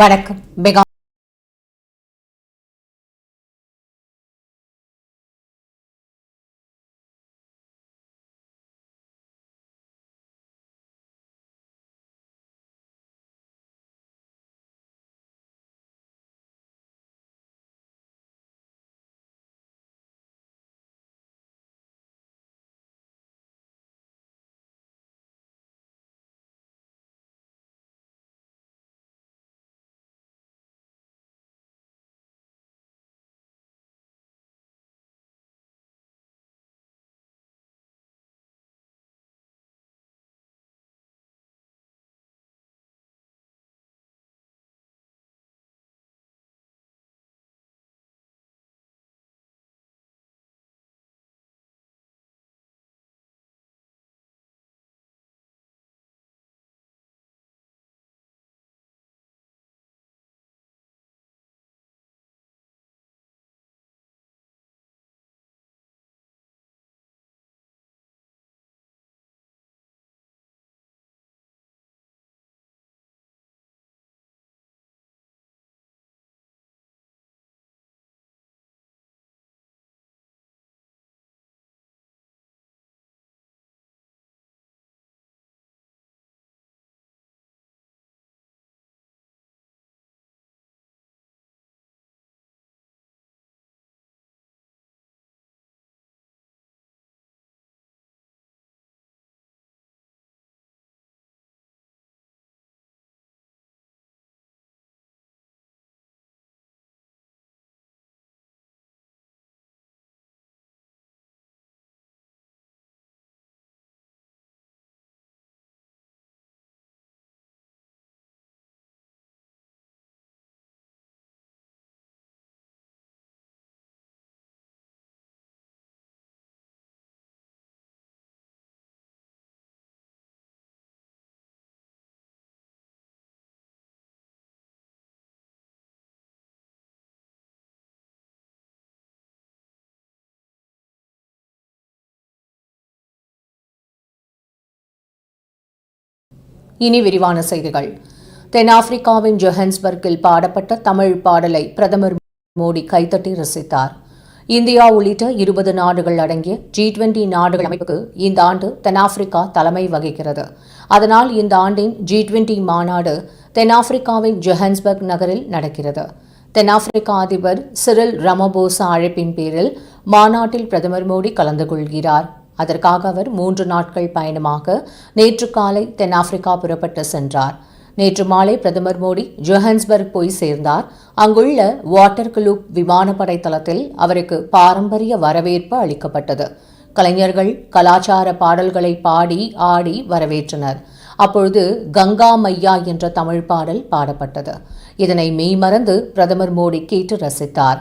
வணக்கம். இனி விரிவான செய்திகள். தென்னாப்பிரிக்காவின் ஜொஹன்ஸ்பர்க்கில் பாடப்பட்ட தமிழ் பாடலை பிரதமர் மோடி கைத்தட்டி ரசித்தார். இந்தியா உள்ளிட்ட இருபது நாடுகள் அடங்கிய ஜி டுவெண்டி நாடுகள் அமைப்புக்கு இந்த ஆண்டு தென்னாப்பிரிக்கா தலைமை வகிக்கிறது. அதனால் இந்த ஆண்டின் ஜி டுவெண்டி மாநாடு தென்னாப்பிரிக்காவின் ஜொஹன்ஸ்பர்க் நகரில் நடக்கிறது. தென்னாப்பிரிக்கா அதிபர் சிரில் ரமபோசா அழைப்பின் பேரில் மாநாட்டில் பிரதமர் மோடி கலந்து கொள்கிறார். அதற்காக அவர் மூன்று நாட்கள் பயணமாக நேற்று காலை தென்னாப்பிரிக்கா புறப்பட்டு சென்றார். நேற்று மாலை பிரதமர் மோடி ஜோஹன்ஸ்பர்க் போய் சேர்ந்தார். அங்குள்ள வாட்டர் குலூப் விமானப்படை தளத்தில் அவருக்கு பாரம்பரிய வரவேற்பு அளிக்கப்பட்டது. கலைஞர்கள் கலாச்சார பாடல்களை பாடி ஆடி வரவேற்றனர். அப்பொழுது கங்கா மையா என்ற தமிழ் பாடல் பாடப்பட்டது. இதனை மெய்மறந்து பிரதமர் மோடி கேட்டு ரசித்தார்.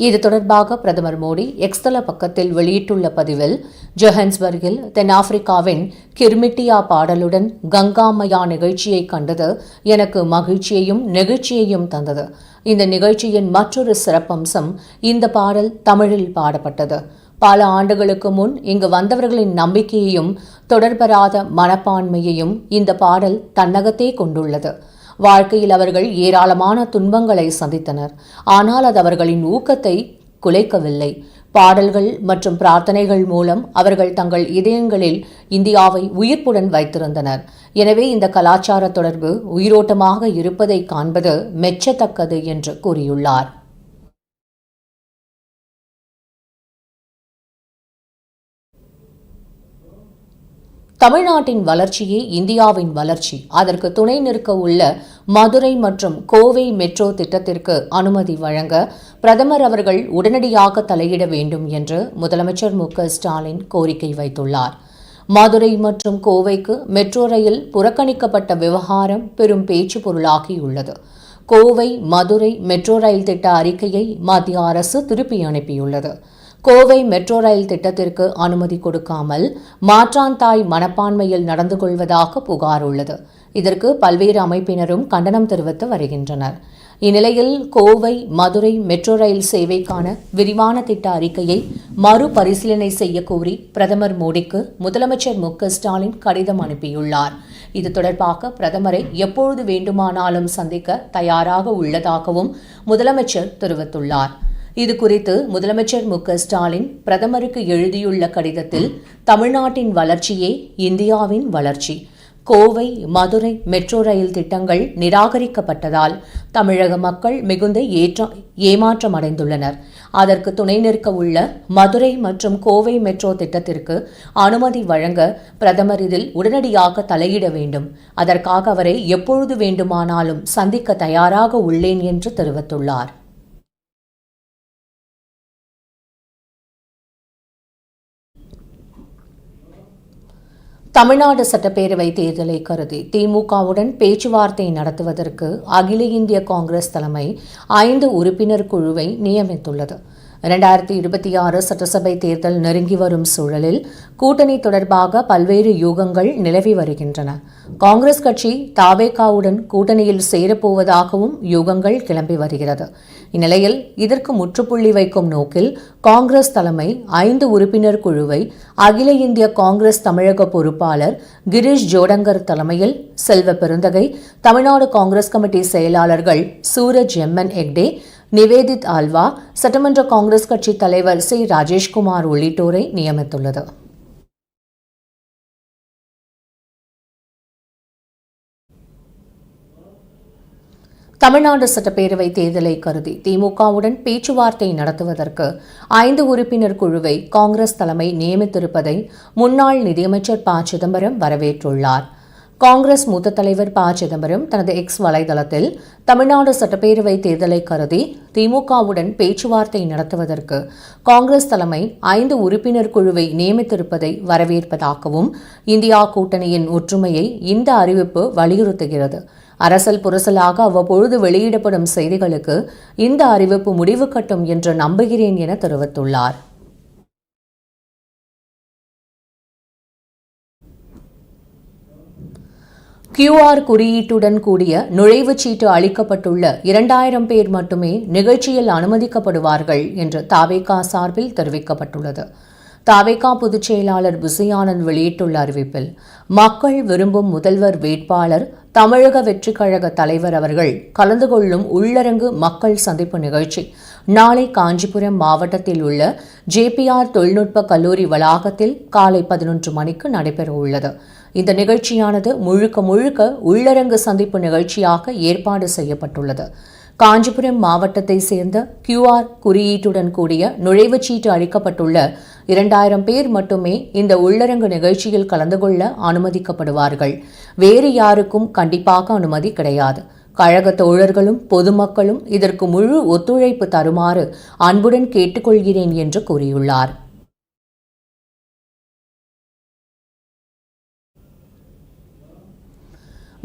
இது தொடர்பாக பிரதமர் மோடி எக்ஸ்தல பக்கத்தில் வெளியிட்டுள்ள பதிவில் ஜொஹன்ஸ்பர்கில் தென்னாப்பிரிக்காவின் கிர்மிட்டியா பாடலுடன் கங்காமையா நிகழ்ச்சியை கண்டது எனக்கு மகிழ்ச்சியையும் நெகிழ்ச்சியையும் தந்தது. இந்த நிகழ்ச்சியின் மற்றொரு சிறப்பம்சம் இந்த பாடல் தமிழில் பாடப்பட்டது. பல ஆண்டுகளுக்கு முன் இங்கு வந்தவர்களின் நம்பிக்கையையும் தொடர்பெறாத மனப்பான்மையையும் இந்த பாடல் தன்னகத்தே கொண்டுள்ளது. வாழ்க்கையில் அவர்கள் ஏராளமான துன்பங்களை சந்தித்தனர். ஆனால் அது அவர்களின் ஊக்கத்தை குலைக்கவில்லை. பாடல்கள் மற்றும் பிரார்த்தனைகள் மூலம் அவர்கள் தங்கள் இதயங்களில் இந்தியாவை உயிர்ப்புடன் வைத்திருந்தனர். எனவே இந்த கலாச்சார தொடர்பு உயிரோட்டமாக இருப்பதை காண்பது மெச்சத்தக்கது என்று கூறியுள்ளார். தமிழ்நாட்டின் வளர்ச்சியே இந்தியாவின் வளர்ச்சி. அதற்கு துணை நிற்க உள்ள மதுரை மற்றும் கோவை மெட்ரோ திட்டத்திற்கு அனுமதி வழங்க பிரதமர் அவர்கள் உடனடியாக தலையிட வேண்டும் என்று முதலமைச்சர் மு ஸ்டாலின் கோரிக்கை வைத்துள்ளார். மதுரை மற்றும் கோவைக்கு மெட்ரோ ரயில் புறக்கணிக்கப்பட்ட விவகாரம் பெரும் பேச்சு பொருளாகியுள்ளது. கோவை மதுரை மெட்ரோ ரயில் திட்ட அறிக்கையை மத்திய அரசு திருப்பி அனுப்பியுள்ளது. கோவை மெட்ரோ ரயில் திட்டத்திற்கு அனுமதி கொடுக்காமல் மாற்றாந்தாய் மனப்பான்மையில் நடந்து கொள்வதாக புகார் உள்ளது. இதற்கு பல்வேறு அமைப்பினரும் கண்டனம் தெரிவித்து வருகின்றனர். இந்நிலையில் கோவை மதுரை மெட்ரோ ரயில் சேவைக்கான விரிவான திட்ட அறிக்கையை மறுபரிசீலனை செய்ய கோரி பிரதமர் மோடிக்கு முதலமைச்சர் மு. ஸ்டாலின் கடிதம் அனுப்பியுள்ளார். இது தொடர்பாக பிரதமரை எப்பொழுது வேண்டுமானாலும் சந்திக்க தயாராக உள்ளதாகவும் முதலமைச்சர் தெரிவித்துள்ளார். இதுகுறித்து முதலமைச்சர் மு ஸ்டாலின் பிரதமருக்கு எழுதியுள்ள கடிதத்தில் தமிழ்நாட்டின் வளர்ச்சியே இந்தியாவின் வளர்ச்சி. கோவை மதுரை மெட்ரோ ரயில் திட்டங்கள் நிராகரிக்கப்பட்டதால் தமிழக மக்கள் மிகுந்த ஏற்ற ஏமாற்றம் அடைந்துள்ளனர் அதற்கு துணை நிற்க உள்ள மதுரை மற்றும் கோவை மெட்ரோ திட்டத்திற்கு அனுமதி வழங்க பிரதமர் இதில் உடனடியாக தலையிட வேண்டும். அதற்காக அவரை எப்பொழுது வேண்டுமானாலும் சந்திக்க தயாராக உள்ளேன் என்று தெரிவித்துள்ளார். தமிழ்நாடு சட்டப்பேரவை தேர்தலை கருதி திமுகவுடன் பேச்சுவார்த்தை நடத்துவதற்கு அகில இந்திய காங்கிரஸ் தலைமை ஐந்து உறுப்பினர் குழுவை நியமித்துள்ளது. இரண்டாயிரத்தி இருபத்தி ஆறு சட்டசபை தேர்தல் நெருங்கி வரும் சூழலில் கூட்டணி தொடர்பாக பல்வேறு யூகங்கள் நிலவி வருகின்றன. காங்கிரஸ் கட்சி தாவேகாவுடன் கூட்டணியில் சேரப்போவதாகவும் யூகங்கள் கிளம்பி வருகிறது. இந்நிலையில் இதற்கு முற்றுப்புள்ளி வைக்கும் நோக்கில் காங்கிரஸ் தலைமை ஐந்து உறுப்பினர் குழுவை அகில இந்திய காங்கிரஸ் தமிழக பொறுப்பாளர் கிரீஷ் ஜோடங்கர் தலைமையில் செல்வ பெருந்தகை தமிழ்நாடு காங்கிரஸ் கமிட்டி செயலாளர்கள் சூரஜ் எம்என் எக்டே நிவேதித் ஆல்வா சட்டமன்ற காங்கிரஸ் கட்சி தலைவர் சி. ராஜேஷ்குமார் உள்ளிட்டோரை நியமித்துள்ளது. தமிழ்நாடு சட்டப்பேரவை தேர்தலை கருதி திமுகவுடன் பேச்சுவார்த்தை நடத்துவதற்கு ஐந்து உறுப்பினர் குழுவை காங்கிரஸ் தலைமை நியமித்திருப்பதை முன்னாள் நிதியமைச்சர் ப. சிதம்பரம் வரவேற்றுள்ளார். காங்கிரஸ் மூத்த தலைவர் ப. சிதம்பரம் தனது எக்ஸ் வலைதளத்தில் தமிழ்நாடு சட்டப்பேரவை தேர்தலை கருதி திமுகவுடன் பேச்சுவார்த்தை நடத்துவதற்கு காங்கிரஸ் தலைமை ஐந்து உறுப்பினர் குழுவை நியமித்திருப்பதை வரவேற்பதாகவும் இந்தியா கூட்டணியின் ஒற்றுமையை இந்த அறிவிப்பு வலியுறுத்துகிறது. அரசல் புரசலாக அவ்வப்பொழுது வெளியிடப்படும் செய்திகளுக்கு இந்த அறிவிப்பு முடிவு கட்டும் என்று நம்புகிறேன் என தெரிவித்துள்ளார். கியூஆர் குறியீட்டுடன் கூடிய நுழைவுச் சீட்டு அளிக்கப்பட்டுள்ள இரண்டாயிரம் பேர் மட்டுமே நிகழ்ச்சியில் அனுமதிக்கப்படுவார்கள் என்று தாவேகா சார்பில் தெரிவிக்கப்பட்டுள்ளது. தாவேகா பொதுச் செயலாளர் புசியானந்த் வெளியிட்டுள்ள அறிவிப்பில் மக்கள் விரும்பும் முதல்வர் வேட்பாளர் தமிழக வெற்றிக் கழக தலைவர் அவர்கள் கலந்து கொள்ளும் உள்ளரங்கு மக்கள் சந்திப்பு நிகழ்ச்சி நாளை காஞ்சிபுரம் மாவட்டத்தில் உள்ள ஜேபிஆர் தொழில்நுட்ப கல்லூரி வளாகத்தில் காலை பதினொன்று மணிக்கு நடைபெறவுள்ளது. இந்த நிகழ்ச்சியானது முழுக்க முழுக்க உள்ளரங்கு சந்திப்பு நிகழ்ச்சியாக ஏற்பாடு செய்யப்பட்டுள்ளது. காஞ்சிபுரம் மாவட்டத்தை சேர்ந்த கியூஆர் குறியீட்டுடன் கூடிய நுழைவுச்சீட்டு அளிக்கப்பட்டுள்ள இரண்டாயிரம் பேர் மட்டுமே இந்த உள்ளரங்கு நிகழ்ச்சியில் கலந்து கொள்ள அனுமதிக்கப்படுவார்கள். வேறு யாருக்கும் கண்டிப்பாக அனுமதி கிடையாது. கழக தோழர்களும் பொதுமக்களும் இதற்கு முழு ஒத்துழைப்பு தருமாறு அன்புடன் கேட்டுக்கொள்கிறேன் என்று கூறியுள்ளார்.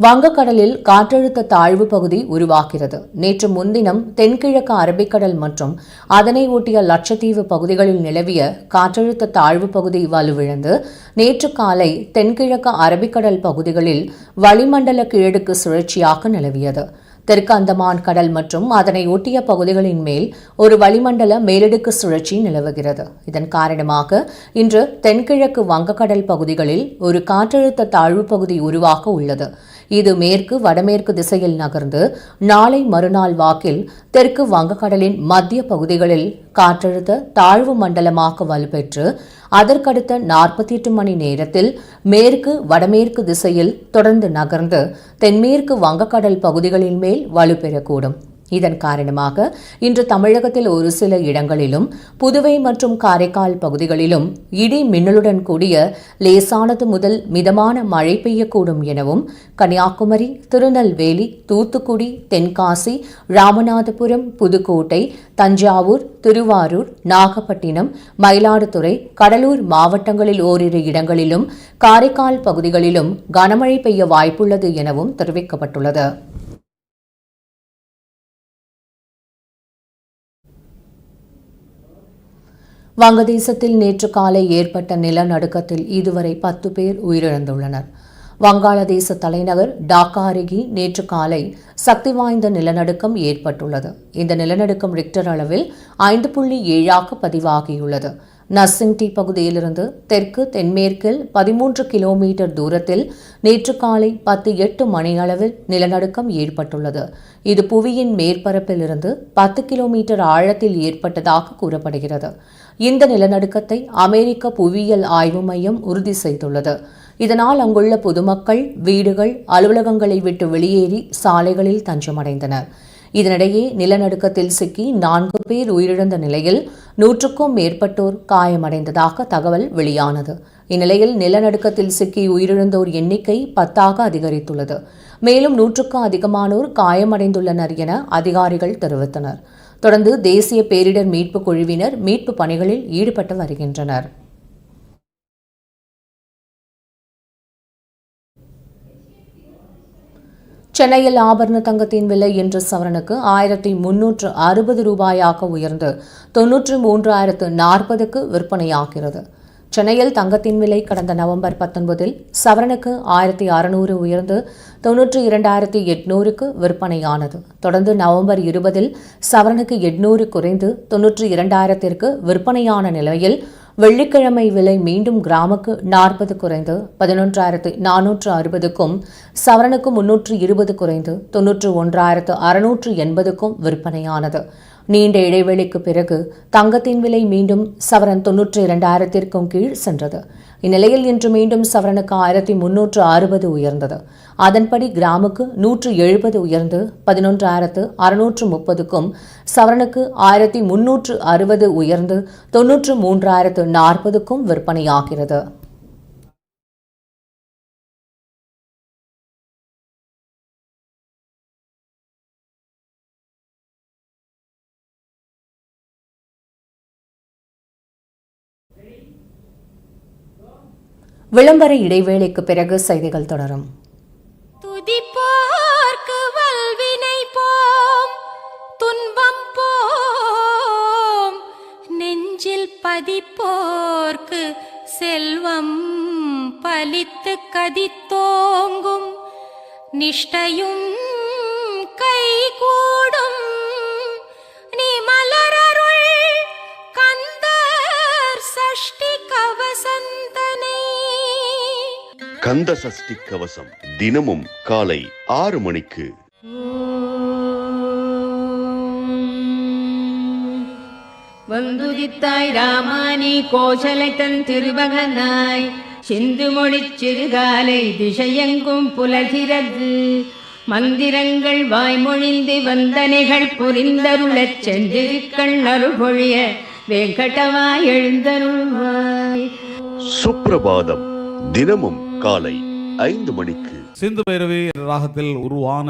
வங்கக்கடலில் காற்றழுத்த தாழ்வு பகுதி உருவாகிறது. நேற்று முன்தினம் தென்கிழக்கு அரபிக்கடல் மற்றும் அதனை ஒட்டிய லட்சத்தீவு பகுதிகளில் நிலவிய காற்றழுத்த தாழ்வு பகுதி வலுவிழந்து நேற்று காலை தென்கிழக்கு அரபிக்கடல் பகுதிகளில் வளிமண்டல கிழக்கு சுழற்சியாக நிலவியது. தெற்கு அந்தமான் கடல் மற்றும் அதனை ஒட்டிய பகுதிகளின் மேல் ஒரு வளிமண்டல மேலடுக்கு சுழற்சி நிலவுகிறது. இதன் காரணமாக இன்று தென்கிழக்கு வங்கக்கடல் பகுதிகளில் ஒரு காற்றழுத்த தாழ்வு பகுதி உருவாக உள்ளது. இது மேற்கு வடமேற்கு திசையில் நகர்ந்து நாளை மறுநாள் வாக்கில் தெற்கு வங்கக்கடலின் மத்திய பகுதிகளில் காற்றழுத்த தாழ்வு மண்டலமாக வலுப்பெற்று அதற்கடுத்த நாற்பத்தி எட்டு மணி நேரத்தில் மேற்கு வடமேற்கு திசையில் தொடர்ந்து நகர்ந்து தென்மேற்கு வங்கக்கடல் பகுதிகளின் மேல் வலுப்பெறக்கூடும். இதன் காரணமாக இன்று தமிழகத்தில் ஒரு சில இடங்களிலும் புதுவை மற்றும் காரைக்கால் பகுதிகளிலும் இடி மின்னலுடன் கூடிய லேசானது முதல் மிதமான மழை பெய்யக்கூடும் எனவும் கன்னியாகுமரி திருநெல்வேலி தூத்துக்குடி தென்காசி ராமநாதபுரம் புதுக்கோட்டை தஞ்சாவூர் திருவாரூர் நாகப்பட்டினம் மயிலாடுதுறை கடலூர் மாவட்டங்களில் ஓரிரு இடங்களிலும் காரைக்கால் பகுதிகளிலும் கனமழை பெய்ய வாய்ப்புள்ளது எனவும் தெரிவிக்கப்பட்டுள்ளது. வங்கதேசத்தில் நேற்று காலை ஏற்பட்ட நிலநடுக்கத்தில் இதுவரை பத்து பேர் உயிரிழந்துள்ளனர். வங்காளதேச தலைநகர் டாக்கா அருகே நேற்று காலை சக்தி வாய்ந்த நிலநடுக்கம் ஏற்பட்டுள்ளது. இந்த நிலநடுக்கம் ரிக்டர் அளவில் ஐந்து புள்ளி ஏழாக பதிவாகியுள்ளது. நர்சிங்டி பகுதியிலிருந்து தெற்கு தென்மேற்கில் பதிமூன்று கிலோமீட்டர் தூரத்தில் நேற்று காலை பத்து எட்டு மணியளவில் நிலநடுக்கம் ஏற்பட்டுள்ளது. இது புவியின் மேற்பரப்பில் இருந்து பத்து கிலோமீட்டர் ஆழத்தில் ஏற்பட்டதாக கூறப்படுகிறது. இந்த நிலநடுக்கத்தை அமெரிக்க புவியியல் ஆய்வு மையம் உறுதி செய்துள்ளது. இதனால் அங்குள்ள பொதுமக்கள் வீடுகள் அலுவலகங்களை விட்டு வெளியேறி சாலைகளில் தஞ்சமடைந்தனர். இதனிடையே நிலநடுக்கத்தில் சிக்கி நான்கு பேர் உயிரிழந்த நிலையில் நூற்றுக்கும் மேற்பட்டோர் காயமடைந்ததாக தகவல் வெளியானது. இந்நிலையில் நிலநடுக்கத்தில் சிக்கி உயிரிழந்தோர் எண்ணிக்கை பத்தாக அதிகரித்துள்ளது. மேலும் நூற்றுக்கும் அதிகமானோர் காயமடைந்துள்ளனர் என அதிகாரிகள் தெரிவித்தனர். தொடர்ந்து தேசிய பேரிடர் மீட்புக் குழுவினர் மீட்பு பணிகளில் ஈடுபட்டு வருகின்றனர். சென்னையில் ஆபரண தங்கத்தின் விலை இன்று சவரனுக்கு ஆயிரத்தி முன்னூற்று அறுபது ரூபாயாக உயர்ந்து தொன்னூற்று மூன்றாயிரத்து நாற்பதுக்கு விற்பனையாகிறது. சென்னையில் தங்கத்தின் விலை கடந்த நவம்பர் பத்தொன்பதில் சவரனுக்கு ஆயிரத்தி அறுநூறு உயர்ந்து தொன்னூற்றி இரண்டாயிரத்தி எட்நூறுக்கு விற்பனையானது. தொடர்ந்து நவம்பர் இருபதில் சவரனுக்கு எட்நூறு குறைந்து தொன்னூற்றி இரண்டாயிரத்திற்கு விற்பனையான நிலையில் வெள்ளிக்கிழமை விலை மீண்டும் கிராமுக்கு நாற்பது குறைந்து பதினொன்றாயிரத்து நானூற்று அறுபதுக்கும் சவரனுக்கு முன்னூற்று இருபது குறைந்து தொன்னூற்று ஒன்றாயிரத்து அறுநூற்று எண்பதுக்கும் விற்பனையானது. நீண்ட இடைவெளிக்கு பிறகு தங்கத்தின் விலை மீண்டும் சவரன் தொன்னூற்று இரண்டாயிரத்திற்கும் கீழ் சென்றது. இந்நிலையில் இன்று மீண்டும் சவரனுக்கு ஆயிரத்தி முன்னூற்று அறுபது உயர்ந்தது. அதன்படி கிராமுக்கு நூற்று எழுபது உயர்ந்து பதினொன்றாயிரத்து அறுநூற்று முப்பதுக்கும் சவரனுக்கு ஆயிரத்தி முன்னூற்று அறுபது உயர்ந்து தொன்னூற்று மூன்றாயிரத்து நாற்பதுக்கும் விற்பனையாகிறது. விளம்பர இடைவேளைக்கு பிறகு செய்திகள் தொடரும். வல்வினை போம் துன்பம் போம் நெஞ்சில் பதிப்போர்க்கு செல்வம் பலித்து கதித்தோங்கும் நிஷ்டையும் கந்த சஷ்டி கவசம் தினமும் காலை ஆறு மணிக்கு. வந்துதித்தாய் ராமானி கோசலை தன் திருமகனாய் சிந்து மொழிச் சிறுகாலை திசையெங்கும் புலகிறது மந்திரங்கள் வாய்மொழிந்து வந்தனைகள் புரிந்தருளச் சென்றிருக்கள் அருள்பொழிய வெங்கடவாய் எழுந்தருள்வாய். சுப்பிரபாதம் தினமும் காலை ஐந்து மணிக்கு. சிந்து பைரவி என்ற ராகத்தில் உருவான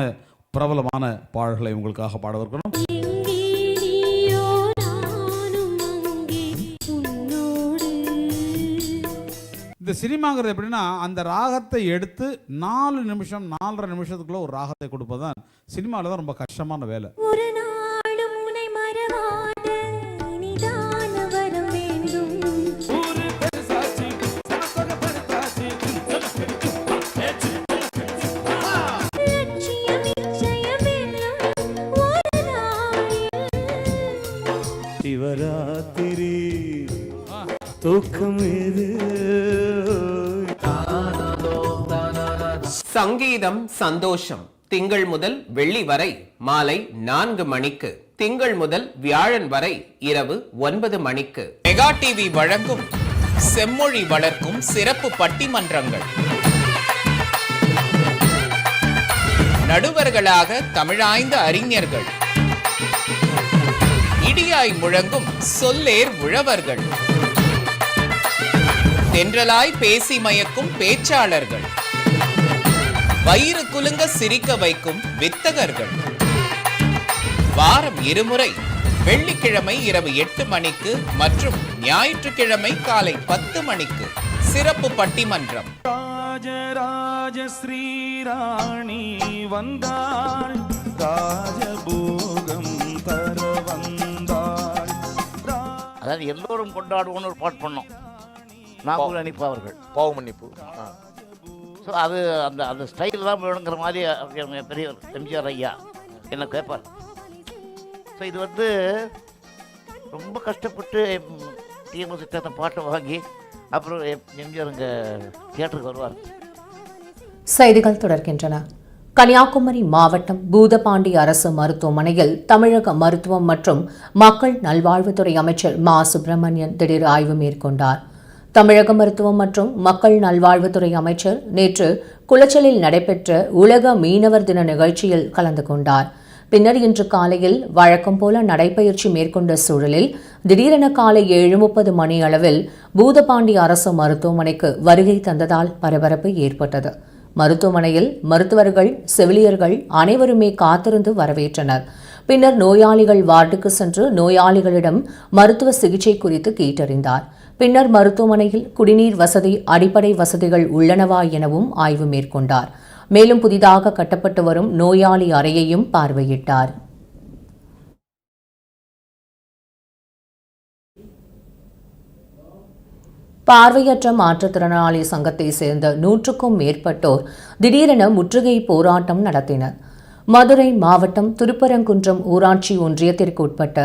பிரபலமான பாடல்களை உங்களுக்காக பாடவிருக்கிறோம் இந்த சினிமாங்கிறது எப்படின்னா அந்த ராகத்தை எடுத்து நாலு நிமிஷம் நாலரை நிமிஷத்துக்குள்ள ஒரு ராகத்தை கொடுப்பது தான் சினிமாவில் தான் ரொம்ப கஷ்டமான வேலை. தூக்கம் இது சங்கீதம் சந்தோஷம். திங்கள் முதல் வெள்ளி வரை மாலை நான்கு மணிக்கு. திங்கள் முதல் வியாழன் வரை இரவு ஒன்பது மணிக்கு. மெகா டிவி வழங்கும் செம்மொழி வளர்க்கும் சிறப்பு பட்டிமன்றங்கள். நடுவர்களாக தமிழாய்ந்த அறிஞர்கள். இடியாய் முழங்கும் சொல்லேர் உழவர்கள். தென்றலாய் பேசி மயக்கும் பேச்சாளர்கள். வயிறு குலுங்க சிரிக்க வைக்கும் வித்தகர்கள். வாரம் இருமுறை வெள்ளிக்கிழமை இரவு எட்டு மணிக்கு மற்றும் ஞாயிற்றுக்கிழமை காலை பத்து மணிக்கு சிறப்பு பட்டிமன்றம். ராஜராஜ ஸ்ரீராணி வந்தாள் ராஜபோகம் தர வந்தாள். அதாவது எல்லோரும் கொண்டாடுவோம்னு ஒரு பாட்டு பண்ணோம். நாகூர் அனிப்பா அவர்கள் பாவ மன்னிப்பு ஆ. ஸோ அது அந்த அந்த ஸ்டைல் தான் வேணுங்கிற மாதிரி எங்க பெரியவர் எம்ஜிஆர் ஐயா என்ன கேட்பார் ஸோ இது வந்து ரொம்ப கஷ்டப்பட்டு டிஎம்எஸ் அந்த பாட்டை வாங்கி அப்புறம் எம்- எம்ஜிஆர் இங்கே தியேட்டருக்கு வருவார். செய்திகள் தொடர்கின்றன. கன்னியாகுமரி மாவட்டம் பூதபாண்டி அரசு மருத்துவமனையில் தமிழக மருத்துவம் மற்றும் மக்கள் நல்வாழ்வுத்துறை அமைச்சர் மா சுப்பிரமணியன் திடீர் ஆய்வு மேற்கொண்டார். தமிழக மருத்துவம் மற்றும் மக்கள் நல்வாழ்வுத்துறை அமைச்சர் நேற்று குளச்சலில் நடைபெற்ற உலக மீனவர் தின நிகழ்ச்சியில் கலந்து கொண்டார். பின்னர் இன்று காலையில் வழக்கம் போல நடைபயிற்சி மேற்கொண்ட சூழலில் திடீரென காலை ஏழு முப்பது மணி அளவில் பூதபாண்டி அரசு மருத்துவமனைக்கு வருகை தந்ததால் பரபரப்பு ஏற்பட்டது. மருத்துவமனையில் மருத்துவர்கள் செவிலியர்கள் அனைவருமே காத்திருந்து வரவேற்றனர். பின்னர் நோயாளிகள் வார்டுக்கு சென்று நோயாளிகளிடம் மருத்துவ சிகிச்சை குறித்து கேட்டறிந்தார். பின்னர் மருத்துவமனையில் குடிநீர் வசதி அடிப்படை வசதிகள் உள்ளனவா எனவும் ஆய்வு மேற்கொண்டார். மேலும் புதிதாக கட்டப்பட்டு வரும் நோயாளி அறையையும் பார்வையிட்டார். பார்வையற்ற மாற்றுத்திறனாளி சங்கத்தை சேர்ந்த நூற்றுக்கும் மேற்பட்டோர் திடீரென முற்றுகை போராட்டம் நடத்தினர். மதுரை மாவட்டம் திருப்பரங்குன்றம் ஊராட்சி ஒன்றியத்திற்கு உட்பட்ட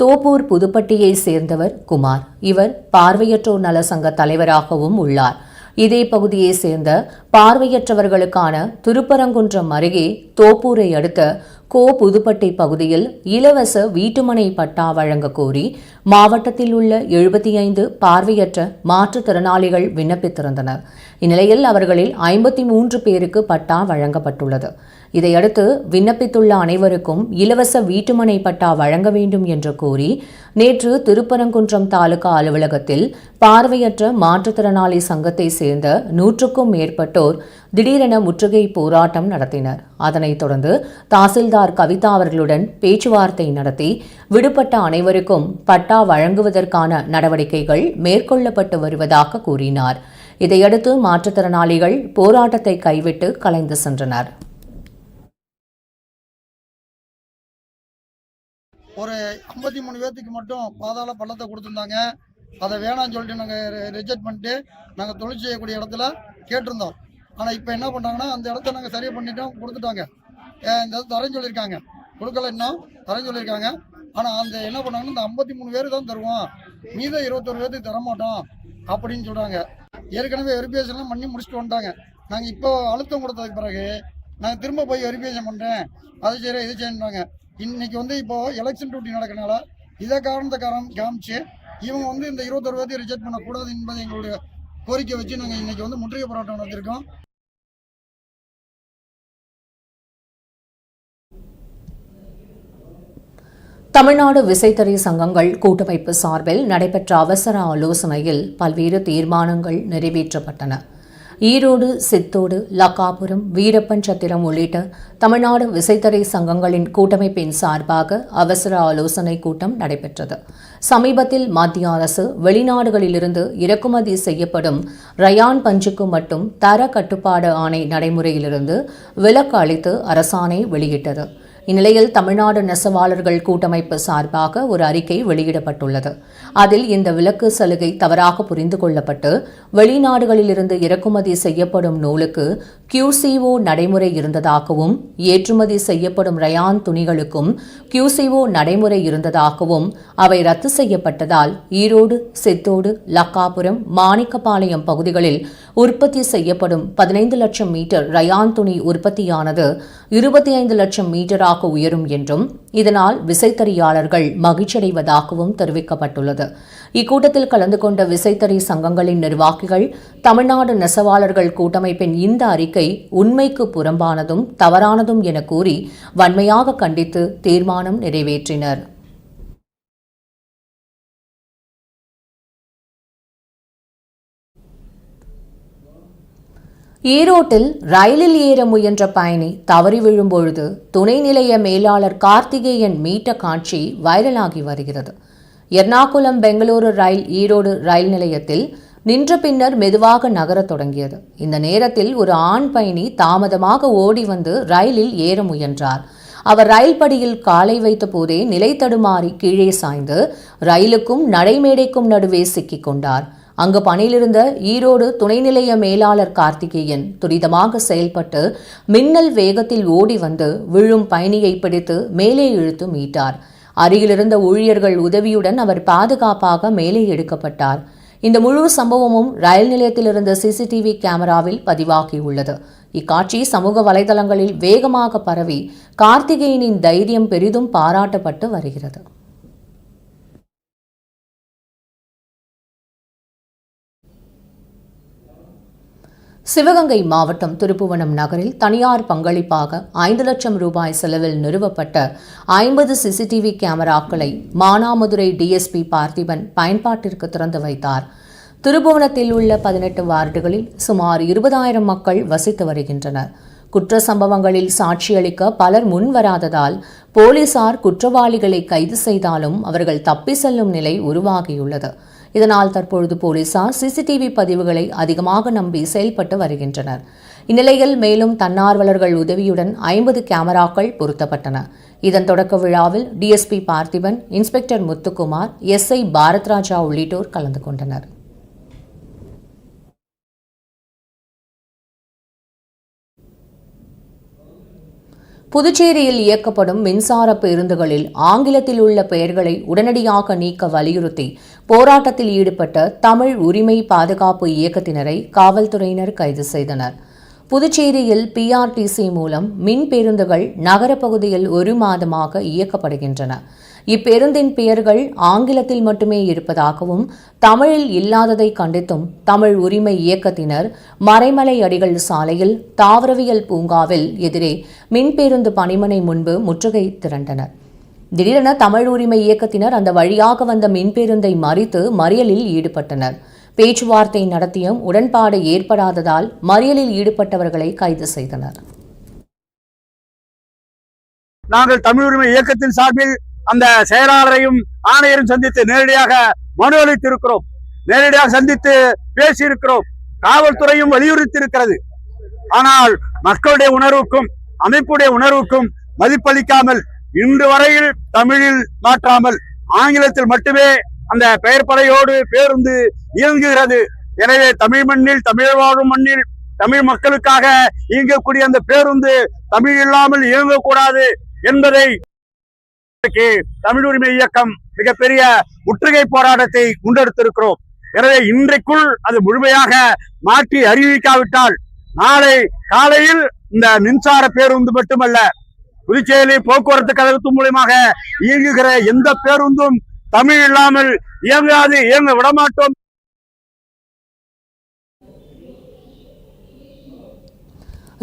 தோப்பூர் புதுப்பட்டியை சேர்ந்தவர் குமார். இவர் பார்வையற்றோர் நல சங்க தலைவராகவும் உள்ளார். இதே பகுதியை சேர்ந்த பார்வையற்றவர்களுக்கான திருப்பரங்குன்றம் அருகே தோப்பூரை அடுத்த கோ புதுப்பட்டை பகுதியில் இலவச வீட்டுமனை பட்டா வழங்க கோரி மாவட்டத்தில் உள்ள எழுபத்தி ஐந்து பார்வையற்ற மாற்றுத்திறனாளிகள் விண்ணப்பித்திருந்தனர். இந்நிலையில் அவர்களில் ஐம்பத்தி மூன்று பேருக்கு பட்டா வழங்கப்பட்டுள்ளது. இதையடுத்து விண்ணப்பித்துள்ள அனைவருக்கும் இலவச வீட்டுமனை பட்டா வழங்க வேண்டும் என்று கூறி நேற்று திருப்பரங்குன்றம் தாலுகா அலுவலகத்தில் பார்வையற்ற மாற்றுத்திறனாளி சங்கத்தை சேர்ந்த நூற்றுக்கும் மேற்பட்டோர் திடீரென முற்றுகை போராட்டம் நடத்தினர். அதனைத் தொடர்ந்து தாசில்தார் கவிதா அவர்களுடன் பேச்சுவார்த்தை நடத்தி விடுபட்ட அனைவருக்கும் பட்டா வழங்குவதற்கான நடவடிக்கைகள் மேற்கொள்ளப்பட்டு வருவதாக கூறினார். இதையடுத்து மாற்றுத்திறனாளிகள் போராட்டத்தை கைவிட்டு கலைந்து சென்றனர். ஐம்பத்தி மூணு பேர்த்துக்கு மட்டும் பாதாள பள்ளத்தை கொடுத்துருந்தாங்க. அதை வேணாம்னு சொல்லிட்டு நாங்கள் ரிஜெக்ட் பண்ணிட்டு நாங்கள் தொழில் செய்யக்கூடிய இடத்துல கேட்டிருந்தோம். ஆனால் இப்போ என்ன பண்ணுறாங்கன்னா அந்த இடத்த நாங்கள் சரியாக பண்ணிட்டோம் கொடுத்துட்டாங்க. இந்த தரேன்னு சொல்லியிருக்காங்க. கொடுக்கல இன்னும் தரேன்னு சொல்லியிருக்காங்க. ஆனால் அந்த என்ன பண்ணாங்கன்னா இந்த ஐம்பத்தி மூணு பேர் தான் தருவோம். மீதம் இருபத்தொரு பேர்த்துக்கு தர மாட்டோம் அப்படின்னு சொல்கிறாங்க ஏற்கனவே வெரிஃபிகேஷன்லாம் பண்ணி முடிச்சுட்டு வந்துட்டாங்க. நாங்கள் இப்போ அழுத்தம் கொடுத்ததுக்கு பிறகு நாங்கள் திரும்ப போய் வெரிஃபிகேஷன் பண்ணுறேன் அது செய்கிறேன் இது செய்யணுன்றாங்க இன்னைக்கு வந்து இப்போ எலெக்ஷன் டியூட்டி நடக்கனால இதை காரணத்தை காரணம் காமிச்சு இவங்க வந்து இந்த இருபத்தொரு பேர்த்தையும் ரிஜெக்ட் பண்ணக்கூடாது என்பதை எங்களுடைய கோரிக்கை வச்சு நாங்கள் இன்னைக்கு வந்து முற்றுகை போராட்டம் நடத்திருக்கோம். தமிழ்நாடு விசைத்தறி சங்கங்கள் கூட்டமைப்பு சார்பில் நடைபெற்ற அவசர ஆலோசனையில் பல்வேறு தீர்மானங்கள் நிறைவேற்றப்பட்டன. ஈரோடு சித்தோடு லக்காபுரம் வீரப்பன் சத்திரம் உள்ளிட்ட தமிழ்நாடு விசைத்தறை சங்கங்களின் கூட்டமைப்பின் சார்பாக அவசர ஆலோசனை கூட்டம் நடைபெற்றது. சமீபத்தில் மத்திய அரசு வெளிநாடுகளிலிருந்து இறக்குமதி செய்யப்படும் ரயான் பஞ்சுக்கு மட்டும் தர கட்டுப்பாடு ஆணை நடைமுறையிலிருந்து விலக்கு அளித்து அரசாணை வெளியிட்டது. இந்நிலையில் தமிழ்நாடு நெசவாளர்கள் கூட்டமைப்பு சார்பாக ஒரு அறிக்கை வெளியிடப்பட்டுள்ளது. அதில் இந்த விலக்கு சலுகை தவறாக புரிந்து கொள்ளப்பட்டு வெளிநாடுகளிலிருந்து இறக்குமதி செய்யப்படும் நூலுக்கு கியூசிஓ நடைமுறை இருந்ததாகவும் ஏற்றுமதி செய்யப்படும் ரயான் துணிகளுக்கும் கியூசிஓ நடைமுறை இருந்ததாகவும் அவை ரத்து செய்யப்பட்டதால் ஈரோடு சித்தோடு லக்காபுரம் மாணிக்கப்பாளையம் பகுதிகளில் உற்பத்தி செய்யப்படும் பதினைந்து லட்சம் மீட்டர் ரயான் துணி உற்பத்தியானது இருபத்தி ஐந்து லட்சம் மீட்டராக உயரும் என்றும் இதனால் விசைத்தறியாளர்கள் மகிழ்ச்சியடைவதாகவும் தெரிவிக்கப்பட்டுள்ளது. இக்கூட்டத்தில் கலந்து கொண்ட விசைத்தறி சங்கங்களின் நிர்வாகிகள் தமிழ்நாடு நெசவாளர்கள் கூட்டமைப்பின் இந்த அறிக்கை உண்மைக்கு புறம்பானதும் தவறானதும் என கூறி வன்மையாக கண்டித்து தீர்மானம் நிறைவேற்றினர். ஈரோட்டில் ரயிலில் ஏற முயன்ற பயணி தவறி விழும்பொழுது துணை நிலைய மேலாளர் கார்த்திகேயன் மீட்ட காட்சி வைரலாகி வருகிறது. எர்ணாகுளம் பெங்களூரு ரயில் ஈரோடு ரயில் நிலையத்தில் நின்ற பின்னர் மெதுவாக நகரத் தொடங்கியது. இந்த நேரத்தில் ஒரு ஆண் பயணி தாமதமாக ஓடி வந்து ரயிலில் ஏற முயன்றார். அவர் ரயில் படியில் காலை வைத்த போதே நிலை தடுமாறி கீழே சாய்ந்து ரயிலுக்கும் நடைமேடைக்கும் நடுவே சிக்கிக் கொண்டார். அங்கு பணியிலிருந்த ஈரோடு துணைநிலைய மேலாளர் கார்த்திகேயன் துரிதமாக செயல்பட்டு மின்னல் வேகத்தில் ஓடி வந்து விழும் பயணியை பிடித்து மேலே இழுத்து மீட்டார். அருகிலிருந்த ஊழியர்கள் உதவியுடன் அவர் பாதுகாப்பாக மேலே எடுக்கப்பட்டார். இந்த முழு சம்பவமும் ரயில் நிலையத்தில் இருந்த சிசிடிவி கேமராவில் பதிவாகியுள்ளது. இக்காட்சி சமூக வலைதளங்களில் வேகமாக பரவி கார்த்திகேயனின் தைரியம் பெரிதும் பாராட்டப்பட்டு வருகிறது. சிவகங்கை மாவட்டம் திருப்புவனம் நகரில் தனியார் பங்களிப்பாக ஐந்து லட்சம் ரூபாய் செலவில் நிறுவப்பட்ட ஐம்பது சிசிடிவி கேமராக்களை மானாமதுரை டிஎஸ்பி பார்த்திபன் பயன்பாட்டிற்கு திறந்து வைத்தார். திருப்புவனத்தில் உள்ள பதினெட்டு வார்டுகளில் சுமார் இருபதாயிரம் மக்கள் வசித்து வருகின்றனர். குற்ற சம்பவங்களில் சாட்சியளிக்க பலர் முன்வராததால் போலீசார் குற்றவாளிகளை கைது செய்தாலும் அவர்கள் தப்பி செல்லும் நிலை உருவாகியுள்ளது. இதனால் தற்பொழுது போலீசார் சிசிடிவி பதிவுகளை அதிகமாக நம்பி செயல்பட்டு வருகின்றனர். இந்நிலையில் மேலும் தன்னார்வலர்கள் உதவியுடன் ஐம்பது கேமராக்கள் பொருத்தப்பட்டன. இதன் தொடக்க விழாவில் DSP Parthiban inspector Muthukumar SI Bharathraja உள்ளிட்டோர் கலந்து கொண்டனர். புதுச்சேரியில் இயக்கப்படும் மின்சார பேருந்துகளில் ஆங்கிலத்தில் உள்ள பெயர்களை உடனடியாக நீக்க வலியுறுத்தி போராட்டத்தில் ஈடுபட்ட தமிழ் உரிமை பாதுகாப்பு இயக்கத்தினரை காவல்துறையினர் கைது செய்தனர். புதுச்சேரியில் பிஆர்டிசி மூலம் மின் பேருந்துகள் நகரப்பகுதியில் ஒரு மாதமாக இயக்கப்படுகின்றன. இப்பேருந்தின் பெயர்கள் ஆங்கிலத்தில் மட்டுமே இருப்பதாகவும் தமிழில் இல்லாததை கண்டித்தும் தமிழ் உரிமை இயக்கத்தினர் மறைமலை அடிகள் சாலையில் தாவரவியல் பூங்காவில் எதிரே மின் பேருந்து பணிமனை முன்பு முற்றுகை திரண்டனர். திடீரென தமிழ் உரிமை இயக்கத்தினர் அந்த வழியாக வந்த மின்பேருந்தை மறித்து மறியலில் ஈடுபட்டனர். பேச்சுவார்த்தை நடத்தியும் உடன்பாடு ஏற்படாததால் மறியலில் ஈடுபட்டவர்களை கைது செய்தனர். நாங்கள் தமிழ் உரிமை இயக்கத்தின் சார்பில் அந்த செயலாளரையும் ஆணையரும் சந்தித்து நேரடியாக மனு அளித்திருக்கிறோம் நேரடியாக சந்தித்து பேசியிருக்கிறோம். காவல்துறையும் வலியுறுத்தி இருக்கிறது ஆனால் மக்களுடைய உணர்வுக்கும் அமைப்புடைய உணர்வுக்கும் மதிப்பளிக்காமல் இன்று வரையில் தமிழில் மாற்றாமல் ஆங்கிலத்தில் மட்டுமே அந்த பெயர் படையோடு பேருந்து இயங்குகிறது. எனவே தமிழ் மண்ணில் தமிழ் வாழும் மண்ணில் தமிழ் மக்களுக்காக இயங்கக்கூடிய அந்த பேருந்து தமிழ் இல்லாமல் இயங்கக்கூடாது என்பதை தமிழ் உரிமை இயக்கம் மிகப்பெரிய முற்றுகை போராட்டத்தை முன்னெடுத்திருக்கிறோம். எனவே இன்றைக்குள் அது முழுமையாக மாற்றி அறிவிக்காவிட்டால் நாளை காலையில் இந்த மின்சார பேருந்து மட்டுமல்ல புதுச்சேரி போக்குவரத்து கழகத்து மூலியமாக இயங்குகிற எந்த பேருந்தும் தமிழ் இல்லாமல் இயங்காது இயங்க விடமாட்டோம்.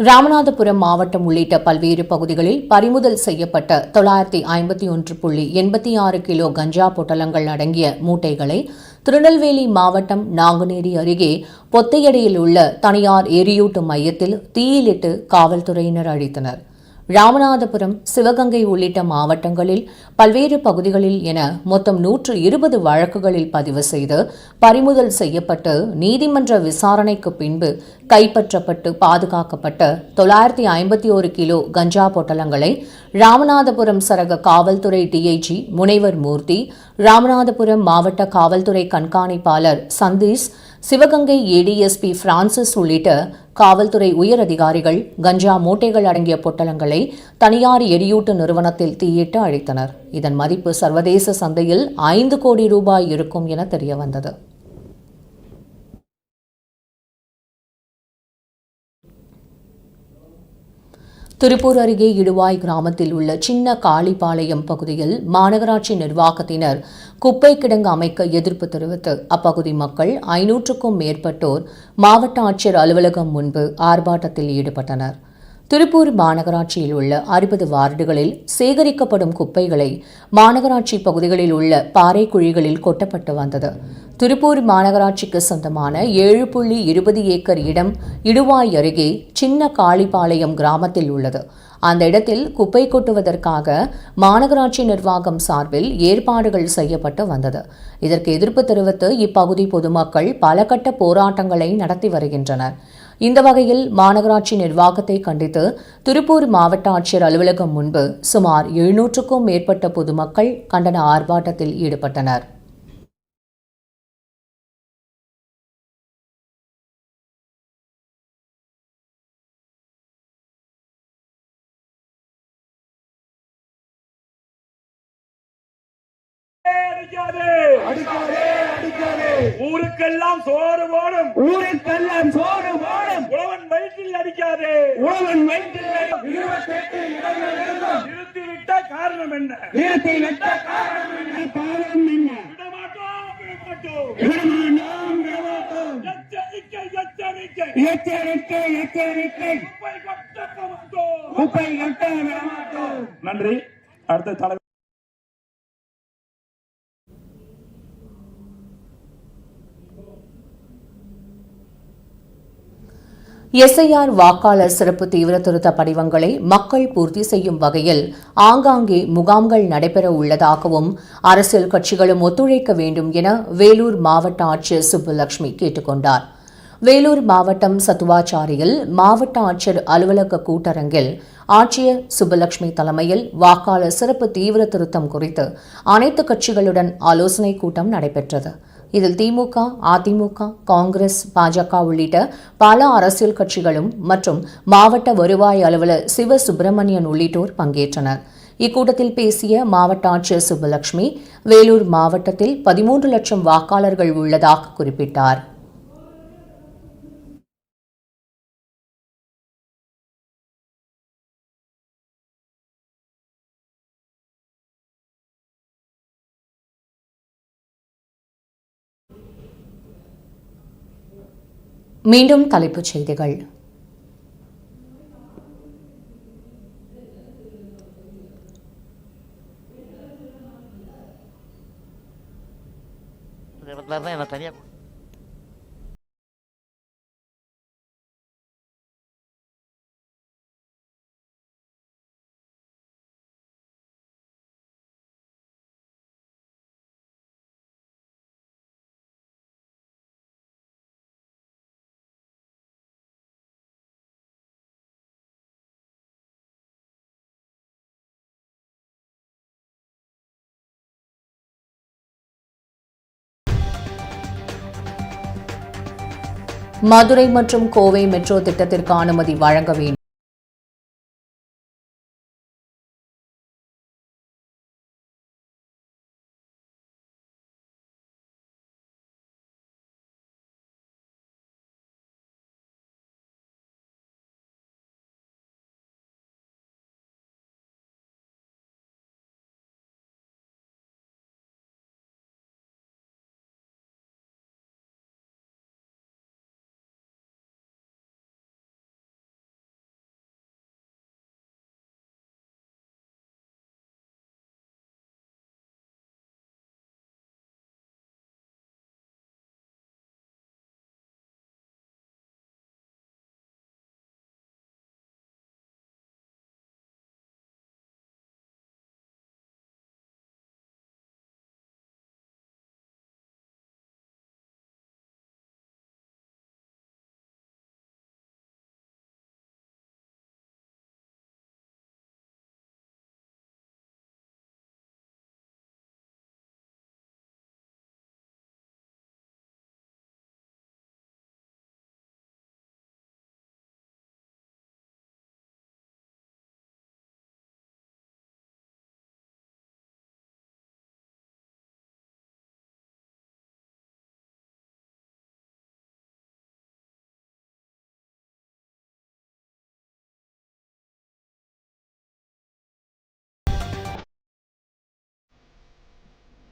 ராமநாதபுரம் மாவட்டம் உள்ளிட்ட பல்வேறு பகுதிகளில் பறிமுதல் செய்யப்பட்ட தொள்ளாயிரத்தி ஐம்பத்தி ஒன்று புள்ளி எண்பத்தி ஆறு கிலோ கஞ்சா பொட்டலங்கள் அடங்கிய மூட்டைகளை திருநெல்வேலி மாவட்டம் நாங்குநேரி அருகே பொத்தையடியில் உள்ள தனியார் எரியூட்டு மையத்தில் தீயிலிட்டு காவல்துறையினர் அழித்தனர். ராமநாதபுரம் சிவகங்கை உள்ளிட்ட மாவட்டங்களில் பல்வேறு பகுதிகளில் என மொத்தம் நூற்று இருபது வழக்குகளில் பதிவு செய்து பறிமுதல் செய்யப்பட்டு நீதிமன்ற விசாரணைக்கு பின்பு கைப்பற்றப்பட்டு பாதுகாக்கப்பட்ட தொள்ளாயிரத்தி ஐம்பத்தி ஒரு கிலோ கஞ்சா பொட்டலங்களை ராமநாதபுரம் சரக காவல்துறை டிஐஜி முனைவர் மூர்த்தி ராமநாதபுரம் மாவட்ட காவல்துறை கண்காணிப்பாளர் சந்தீஷ் சிவகங்கை ஏடிஎஸ்பி பிரான்சிஸ் உள்ளிட்ட காவல்துறை உயர் அதிகாரிகள் கஞ்சா மூட்டைகள் அடங்கிய பொட்டலங்களை தனியார் எரியூட்டு நிறுவனத்தில் தீயிட்டு அழித்தனர். இதன் மதிப்பு சர்வதேச சந்தையில் ஐந்து கோடி ரூபாய் இருக்கும் என தெரியவந்தது. திருப்பூர் அருகே இடுவாய் கிராமத்தில் உள்ள சின்ன காளிபாளையம் பகுதியில் மாநகராட்சி நிர்வாகத்தினர் குப்பை கிடங்கு அமைக்க எதிர்ப்பு தெரிவித்து அப்பகுதி மக்கள் ஐநூற்றுக்கும் மேற்பட்டோர் மாவட்ட ஆட்சியர் அலுவலகம் முன்பு ஆர்ப்பாட்டத்தில் ஈடுபட்டனர். திருப்பூர் மாநகராட்சியில் உள்ள அறுபது வார்டுகளில் சேகரிக்கப்படும் குப்பைகளை மாநகராட்சி பகுதிகளில் உள்ள பாறை குழிகளில் கொட்டப்பட்டு வந்தது. திருப்பூர் மாநகராட்சிக்கு சொந்தமான ஏழு புள்ளி இருபது ஏக்கர் இடம் இடுவாய் அருகே சின்ன காளிபாளையம் கிராமத்தில் உள்ளது. அந்த இடத்தில் குப்பை கொட்டுவதற்காக மாநகராட்சி நிர்வாகம் சார்பில் ஏற்பாடுகள் செய்யப்பட்டு வந்தது. இதற்கு எதிர்ப்பு தெரிவித்து இப்பகுதி பொதுமக்கள் பல கட்ட போராட்டங்களை நடத்தி வருகின்றனர். இந்த வகையில் மாநகராட்சி நிர்வாகத்தை கண்டித்து திருப்பூர் மாவட்ட ஆட்சியர் அலுவலகம் முன்பு சுமார் எழுநூற்றுக்கும் மேற்பட்ட பொதுமக்கள் கண்டன ஆர்ப்பாட்டத்தில் ஈடுபட்டனர் அடிக்காதே அடிக்காதே அடிக்காதே ஊருக்கெல்லாம் சோறு போடும் ஊருக்கெல்லாம் சோறு போடும் உழவன் வயிற்றில் அடிக்காதே உழவன் வயிற்றில் இருபத்தெட்டு இடங்கள் இருந்தும் நிறுத்திவிட்ட காரணம் என்ன நிறுத்திவிட்ட காரணம் என்ன காரணம் என்ன விடமாட்டோம் விடமாட்டோம் விடமாட்டோம் விடமாட்டோம் எச்சரிக்கை எச்சரிக்கை எச்சரிக்கை எச்சரிக்கை குப்பை கொட்ட மாட்டோம் குப்பை கொட்ட விடமாட்டோம் நன்றி அடுத்த தலைவர் எஸ்ஐஆர் வாக்காளர் சிறப்பு தீவிர திருத்த படிவங்களை மக்கள் பூர்த்தி செய்யும் வகையில் ஆங்காங்கே முகாம்கள் நடைபெற உள்ளதாகவும் அரசியல் கட்சிகளும் ஒத்துழைக்க வேண்டும் என வேலூர் மாவட்ட ஆட்சியர் சுப்புலட்சுமி கேட்டுக் கொண்டார். வேலூர் மாவட்டம் சத்துவாச்சாரியில் மாவட்ட ஆட்சியர் அலுவலக கூட்டரங்கில் ஆட்சியர் சுப்புலட்சுமி தலைமையில் வாக்காளர் சிறப்பு தீவிர திருத்தம் குறித்து அனைத்து கட்சிகளுடன் ஆலோசனைக் கூட்டம் நடைபெற்றது. இதில் திமுக அதிமுக காங்கிரஸ் பாஜக உள்ளிட்ட பல அரசியல் கட்சிகளும் மற்றும் மாவட்ட வருவாய் அலுவலர் சிவ சுப்பிரமணியன் உள்ளிட்டோர் பங்கேற்றனர். இக்கூட்டத்தில் பேசிய மாவட்ட ஆட்சியர் சுப்புலட்சுமி வேலூர் மாவட்டத்தில் பதிமூன்று லட்சம் வாக்காளர்கள் உள்ளதாக குறிப்பிட்டார். மீண்டும் தலைப்புச் செய்திகள். என்ன மதுரை மற்றும் கோவை மெட்ரோ திட்டத்திற்கு அனுமதி வழங்க வேண்டும்.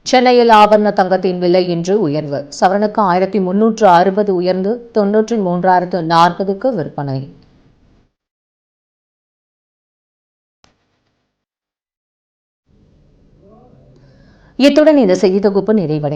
சென்னையில் ஆபரண தங்கத்தின் விலை இன்று உயர்வு. சவரனுக்கு ஆயிரத்தி முன்னூற்று அறுபது உயர்ந்து தொன்னூற்றி மூன்றாயிரத்து நாற்பதுக்கு விற்பனை. இத்துடன் இந்த செய்தி தொகுப்பு நிறைவடைந்தது.